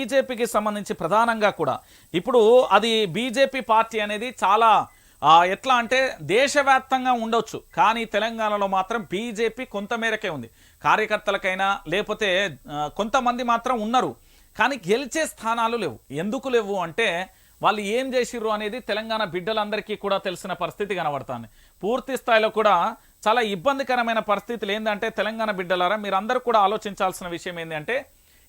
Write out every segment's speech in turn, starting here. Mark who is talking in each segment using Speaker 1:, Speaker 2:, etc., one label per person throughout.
Speaker 1: బీజేపీకి సంబంధించి ప్రధానంగా కూడా. ఇప్పుడు అది బీజేపీ పార్టీ అనేది చాలా ఎట్లా అంటే దేశవ్యాప్తంగా ఉండొచ్చు. కానీ తెలంగాణలో మాత్రం బీజేపీ కొంతమేరకే ఉంది. కార్యకర్తలకైనా లేకపోతే కొంతమంది మాత్రం ఉన్నారు. కానీ గెలిచే స్థానాలు లేవు. ఎందుకు లేవు అంటే వాళ్ళు ఏం చేసిర్రు అనేది తెలంగాణ బిడ్డలందరికీ కూడా తెలిసిన పరిస్థితి కనబడుతుంది. పూర్తి స్థాయిలో కూడా చాలా ఇబ్బందికరమైన పరిస్థితులు ఏంటంటే తెలంగాణ బిడ్డలారా మీరందరూ కూడా ఆలోచించాల్సిన విషయం ఏంటంటే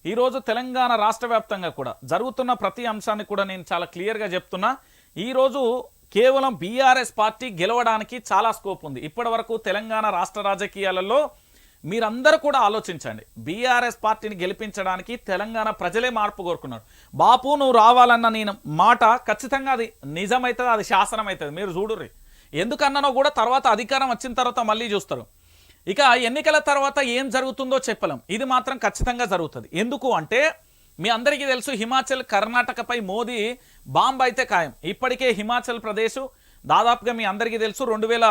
Speaker 1: ఈరోజు తెలంగాణ రాష్ట్ర వ్యాప్తంగా కూడా జరుగుతున్న ప్రతి అంశాన్ని కూడా నేను చాలా క్లియర్గా చెప్తున్నా. ఈరోజు కేవలం బీఆర్ఎస్ పార్టీ గెలవడానికి చాలా స్కోప్ ఉంది. ఇప్పటి వరకు తెలంగాణ రాష్ట్ర రాజకీయాలలో మీరందరూ కూడా ఆలోచించండి. బీఆర్ఎస్ పార్టీని గెలిపించడానికి తెలంగాణ ప్రజలే మార్పు కోరుకున్నారు. బాపు నువ్వు రావాలన్న నేను మాట ఖచ్చితంగా అది నిజమవుతుంది అది శాసనం అవుతుంది మీరు చూడుర్రి. ఎందుకన్నానో కూడా తర్వాత అధికారం వచ్చిన తర్వాత మళ్ళీ చూస్తారు. ఇక ఎన్నికల తర్వాత ఏం జరుగుతుందో చెప్పలేం. ఇది మాత్రం ఖచ్చితంగా జరుగుతుంది. ఎందుకు అంటే మీ అందరికీ తెలుసు హిమాచల్ కర్ణాటకపై మోదీ బాంబ్ అయితే ఖాయం. ఇప్పటికే హిమాచల్ ప్రదేశ్ దాదాపుగా మీ అందరికీ తెలుసు రెండు వేల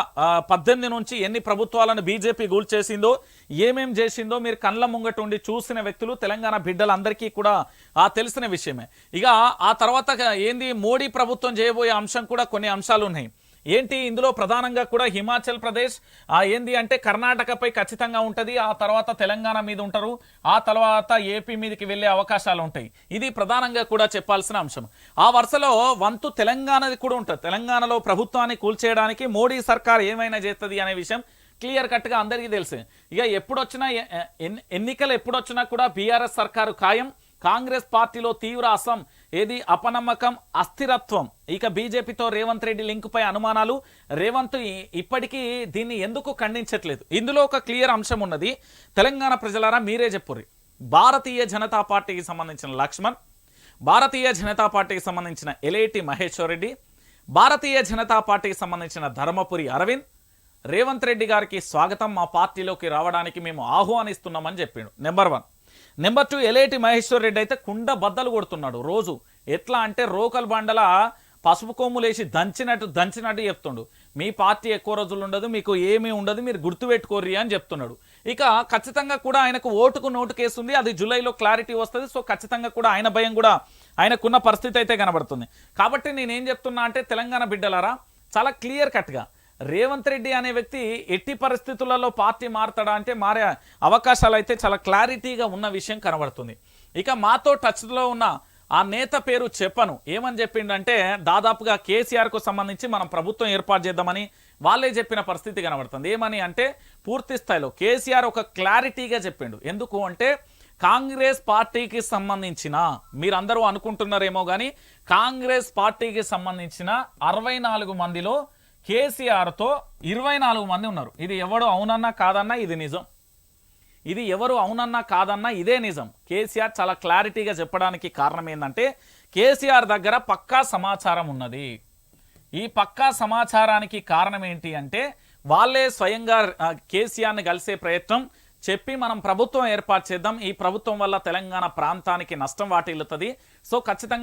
Speaker 1: పద్దెనిమిది నుంచి ఎన్ని ప్రభుత్వాలను బీజేపీ చేసిందో ఏమేం చేసిందో మీరు కళ్ళ ముంగట ఉండి చూసిన వ్యక్తులు తెలంగాణ బిడ్డలందరికీ కూడా ఆ తెలిసిన విషయమే. ఇక ఆ తర్వాత ఏంది? మోడీ ప్రభుత్వం చేయబోయే అంశం కూడా కొన్ని అంశాలు ఉన్నాయి ఏంటి ఇందులో ప్రధానంగా కూడా హిమాచల్ ప్రదేశ్? ఆ ఏంది అంటే కర్ణాటకపై ఖచ్చితంగా ఉంటుంది ఆ తర్వాత తెలంగాణ మీద ఉంటారు ఆ తర్వాత ఏపీ మీదకి వెళ్ళే అవకాశాలు ఉంటాయి. ఇది ప్రధానంగా కూడా చెప్పాల్సిన అంశం. ఆ వరుసలో వంతు తెలంగాణది కూడా ఉంటుంది. తెలంగాణలో ప్రభుత్వాన్ని కూల్చేయడానికి మోడీ సర్కార్ ఏమైనా చేస్తుంది అనే విషయం క్లియర్ కట్గా అందరికీ తెలుసు. ఇక ఎప్పుడొచ్చినా ఎన్- ఎన్నికలు ఎప్పుడొచ్చినా కూడా బీఆర్ఎస్ సర్కారు ఖాయం. కాంగ్రెస్ పార్టీలో తీవ్ర అసం ఏది అపనమ్మకం అస్థిరత్వం. ఇక బీజేపీతో రేవంత్ రెడ్డి లింకుపై అనుమానాలు. రేవంత్ ఇప్పటికీ దీన్ని ఎందుకు ఖండించట్లేదు? ఇందులో ఒక క్లియర్ అంశం ఉన్నది. తెలంగాణ ప్రజలారా మీరే చెప్పుర్రి. భారతీయ జనతా పార్టీకి సంబంధించిన లక్ష్మణ్ భారతీయ జనతా పార్టీకి సంబంధించిన ఎలేటి మహేశ్వర్ రెడ్డి భారతీయ జనతా పార్టీకి సంబంధించిన ధర్మపురి అరవింద్ రేవంత్ రెడ్డి గారికి స్వాగతం మా పార్టీలోకి రావడానికి మేము ఆహ్వానిస్తున్నామని చెప్పిండు. Number one. Number two Eleti Maheshwar Reddy అయితే కుండ బద్దలు కొడుతున్నాడు రోజు. ఎట్లా అంటే రోకల్ బండల పసుపు కొమ్ములేసి దంచినట్టు దంచినట్టు చెప్తుండు. మీ పార్టీ ఎక్కువ రోజులు ఉండదు మీకు ఏమీ ఉండదు మీరు గుర్తుపెట్టుకోర్రి అని చెప్తున్నాడు. ఇక ఖచ్చితంగా కూడా ఆయనకు ఓటుకు నోటు కేసు ఉంది అది జూలైలో క్లారిటీ వస్తుంది సో ఖచ్చితంగా కూడా ఆయన భయం కూడా ఆయనకున్న పరిస్థితి అయితే కనబడుతుంది. కాబట్టి నేనేం చెప్తున్నా అంటే తెలంగాణ బిడ్డలారా చాలా క్లియర్ కట్గా రేవంత్ రెడ్డి అనే వ్యక్తి ఎట్టి పరిస్థితులలో పార్టీ మారుతాడా అంటే మారే అవకాశాలు అయితే చాలా క్లారిటీగా ఉన్న విషయం కనబడుతుంది. ఇక మాతో టచ్లో ఉన్న ఆ నేత పేరు చెప్పను. ఏమని చెప్పిండంటే దాదాపుగా కేసీఆర్కు సంబంధించి మనం ప్రభుత్వం ఏర్పాటు చేద్దామని వాళ్ళే చెప్పిన పరిస్థితి కనబడుతుంది. ఏమని అంటే పూర్తి స్థాయిలో కేసీఆర్ ఒక క్లారిటీగా చెప్పిండు. ఎందుకు అంటే కాంగ్రెస్ పార్టీకి సంబంధించిన మీరందరూ అనుకుంటున్నారేమో కానీ కాంగ్రెస్ పార్టీకి సంబంధించిన అరవై నాలుగు మందిలో కేసీఆర్తో ఇరవై నాలుగు మంది ఉన్నారు. ఇది ఎవడు అవునన్నా కాదన్నా ఇది నిజం. ఇది ఎవరు అవునన్నా కాదన్నా ఇదే నిజం. కేసీఆర్ చాలా క్లారిటీగా చెప్పడానికి కారణం ఏంటంటే కేసీఆర్ దగ్గర పక్కా సమాచారం ఉన్నది. ఈ పక్కా సమాచారానికి కారణం ఏంటి అంటే వాళ్ళే స్వయంగా కేసీఆర్ని కలిసే ప్రయత్నం చెప్పి మనం ప్రభుత్వం ఏర్పాటు చేద్దాం. ఈ ప్రభుత్వం వల్ల తెలంగాణ ప్రాంతానికి నష్టం వాటిల్లుతుంది. సో ఖచ్చితంగా